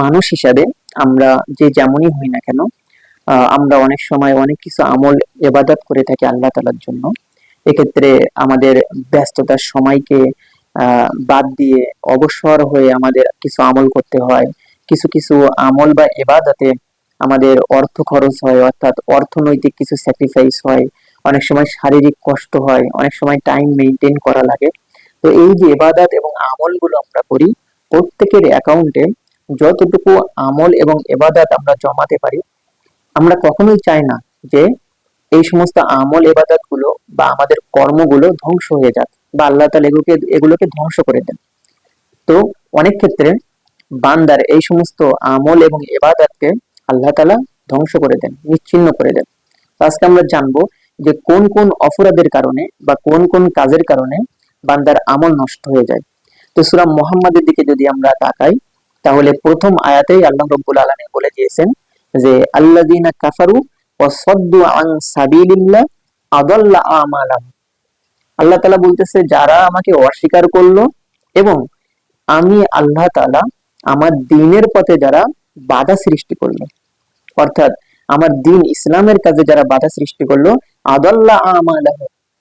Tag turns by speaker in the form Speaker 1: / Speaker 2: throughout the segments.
Speaker 1: মানুষ হিসাবে আমরা যে যেমনই হই না কেন আমরা অনেক সময় অনেক কিছু আমল এবাদত করে থাকি আল্লাহ তালার জন্য। এক্ষেত্রে আমাদের ব্যস্ততার সময়কে বাদ দিয়ে অবসর হয়ে আমাদের কিছু আমল করতে হয়। কিছু কিছু আমল বা এবাদতে আমাদের অর্থ খরচ হয়, অর্থাৎ অর্থনৈতিক কিছু স্যাক্রিফাইস হয়। অনেক সময় শারীরিক কষ্ট হয়, অনেক সময় টাইম মেনটেন করা লাগে। তো এই যে এবাদত এবং আমলগুলো আমরা করি, প্রত্যেকের অ্যাকাউন্টে যতটুকু আমল এবং এবাদত আমরা জমাতে পারি, আমরা কখনোই চাই না যে এই সমস্ত আমল এবাদতগুলো বা আমাদের কর্মগুলো ধ্বংস হয়ে যাক বা আল্লাহ তালা এগুলোকে এগুলোকে ধ্বংস করে দেন। তো অনেক ক্ষেত্রে বান্দার এই সমস্ত আমল এবং এবাদতকে আল্লাহ তালা ধ্বংস করে দেন নিচ্ছিন্ন করে দেন। তো আজকে আমরা জানব যে কোন কোন অপরাধের কারণে বা কোন কোন কাজের কারণে বান্দার আমল নষ্ট হয়ে যায়। তো সুরা মোহাম্মদের দিকে যদি আমরা তাকাই তাহলে প্রথম আয়াতেই আল্লাহ রব্বুল আলমী বলে দিয়েছেন যে আল্লাদিনা কাফারু ও সদ্দু আন সাবিলিল্লাহ আদাল্লা আমালাম আল্লাহ তালা বলতেছে, যারা আমাকে অস্বীকার করল এবং আমি আল্লাহ তালা আমার দিনের পথে যারা বাধা সৃষ্টি করল, অর্থাৎ আমার দিন ইসলামের কাজে যারা বাধা সৃষ্টি করল, আদাল্লা আমালাহ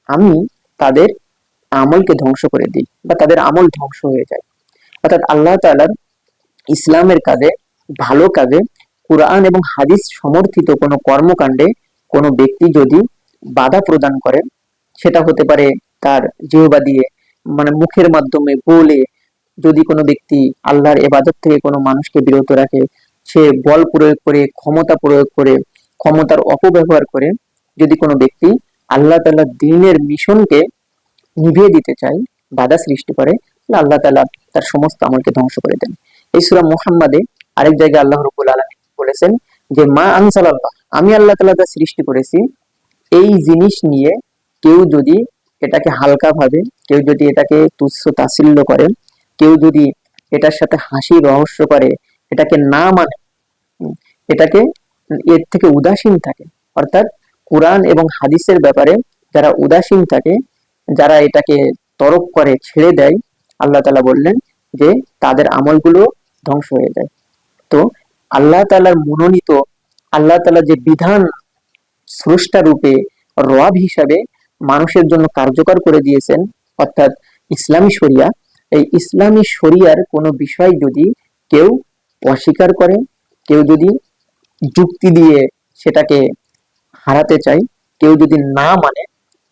Speaker 1: আমি তাদের আমলকে ধ্বংস করে দিই বা তাদের আমল ধ্বংস হয়ে যায়। অর্থাৎ আল্লাহ তাআলার ইসলামের কাজে, ভালো কাজে, কুরআন এবং হাদিস সমর্থিত কোনো কর্মকাণ্ডে কোনো ব্যক্তি যদি বাধা প্রদান করে, সেটা হতে পারে তার জিহবা দিয়ে মানে মুখের মাধ্যমে বলে যদি কোনো ব্যক্তি আল্লাহর এবাদত থেকে কোনো মানুষকে বিরত রাখে, সে বল প্রয়োগ করে, ক্ষমতা প্রয়োগ করে, ক্ষমতার অপব্যবহার করে, যদি কোনো ব্যক্তি আল্লাহ তাআলার দিনের মিশনকে নিভিয়ে দিতে চায়, বাধা সৃষ্টি করে, তাহলে আল্লাহ তাআলা তার সমস্ত আমলকে ধ্বংস করে দেন। এই সূরা মুহাম্মাদে আরেক জায়গায় আল্লাহ রাব্বুল আলামিন বলেছেন যে, মা আনসালাল্লাহ আমি আল্লাহ তালা যা সৃষ্টি করেছি, এই জিনিস নিয়ে কেউ যদি এটাকে হালকা ভাবে, কেউ যদি এটাকে তুচ্ছ তাচ্ছিল্য করে, কেউ যদি এটার সাথে হাসি রহস্য করে, এটাকে না মানে এটাকে এর থেকে উদাসীন থাকে। অর্থাৎ কোরআন এবং হাদিসের ব্যাপারে যারা উদাসীন থাকে, যারা এটাকে তরক করে, ছেড়ে দেয়, আল্লাহ তাআলা বললেন যে, তাদের আমলগুলো ধ্বংস হয়ে যায়। তো আল্লাহ তাআলার মনোনীত, আল্লাহ তাআলা যে বিধান স্রষ্টা রূপে রব হিসাবে মানুষের জন্য কার্যকর করে দিয়েছেন, অর্থাৎ ইসলামী শরিয়া, এই ইসলামী শরিয়ার কোনো বিষয় যদি কেউ অস্বীকার করে, কেউ যদি যুক্তি দিয়ে সেটাকে হারাতে চায়, কেউ যদি না মানে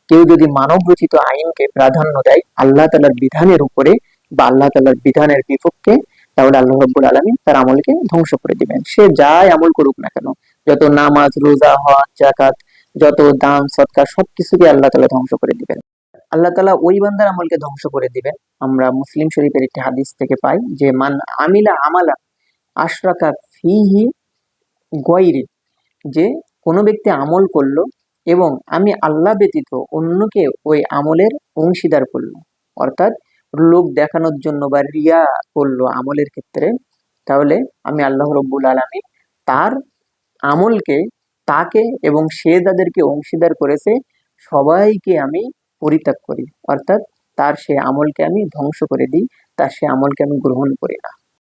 Speaker 1: কেউ যদি মানব রচিত আইনকে প্রাধান্য দেয়, আল্লাহ তালার বিধানের উপরে বা আল্লাহ তালার বিধানের বিপক্ষে তাহলে আল্লাহ রাব্বুল আলামিন তার আমলকে ধ্বংস করে দিবেন। সে যাই আমল করুক না কেন, যত নামাজ, রোজা, হজ জাকাত যত দান, সৎকার, সবকিছুকে আল্লাহ তালা ধ্বংস করে দিবেন। আল্লাহ তালা ওই বান্দার আমলকে ধ্বংস করে দিবেন। আমরা মুসলিম শরীফের একটি হাদিস থেকে পাই যে, মান আমিলা আমালা আশরাকা ফিহি গয়রি যে কোনো ব্যক্তি আমল করল এবং আমি আল্লাহ ব্যতীত অন্যকে ওই আমলের অংশীদার করল। অর্থাৎ লোক দেখানোর জন্য বা রিয়া করল আমলের ক্ষেত্রে, তাহলে আমি আল্লাহ রব্বুল আলমী তার আমলকে, তাকে এবং সে যাদেরকে অংশীদার করেছে, সবাইকে আমি পরিত্যাগ করি। অর্থাৎ তার সে আমলকে আমি ধ্বংস করে দিই, তার সে আমলকে আমি গ্রহণ করি না।